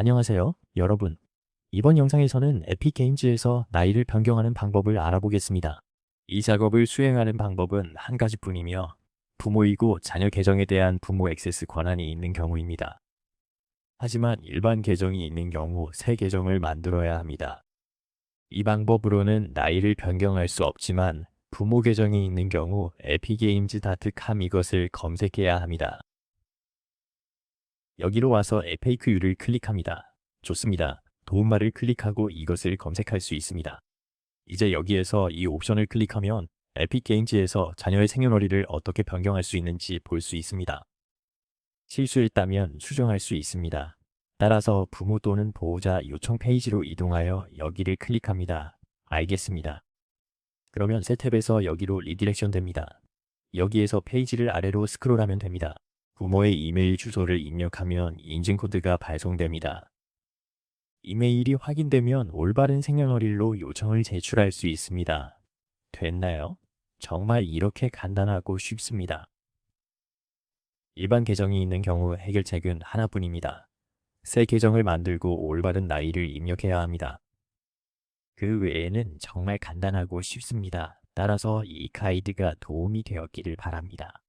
안녕하세요, 여러분. 이번 영상에서는 에픽게임즈에서 나이를 변경하는 방법을 알아보겠습니다. 이 작업을 수행하는 방법은 한 가지뿐이며 부모이고 자녀 계정에 대한 부모 액세스 권한이 있는 경우입니다. 하지만 일반 계정이 있는 경우 새 계정을 만들어야 합니다. 이 방법으로는 나이를 변경할 수 없지만 부모 계정이 있는 경우 에픽게임즈.com 이것을 검색해야 합니다. 여기로 와서 FAQ를 클릭합니다. 좋습니다. 도움말을 클릭하고 이것을 검색할 수 있습니다. 이제 여기에서 이 옵션을 클릭하면 에픽게임즈에서 자녀의 생년월일을 어떻게 변경할 수 있는지 볼 수 있습니다. 실수했다면 수정할 수 있습니다. 따라서 부모 또는 보호자 요청 페이지로 이동하여 여기를 클릭합니다. 알겠습니다. 그러면 새 탭에서 여기로 리디렉션 됩니다. 여기에서 페이지를 아래로 스크롤하면 됩니다. 부모의 이메일 주소를 입력하면 인증코드가 발송됩니다. 이메일이 확인되면 올바른 생년월일로 요청을 제출할 수 있습니다. 됐나요? 정말 이렇게 간단하고 쉽습니다. 일반 계정이 있는 경우 해결책은 하나뿐입니다. 새 계정을 만들고 올바른 나이를 입력해야 합니다. 그 외에는 정말 간단하고 쉽습니다. 따라서 이 가이드가 도움이 되었기를 바랍니다.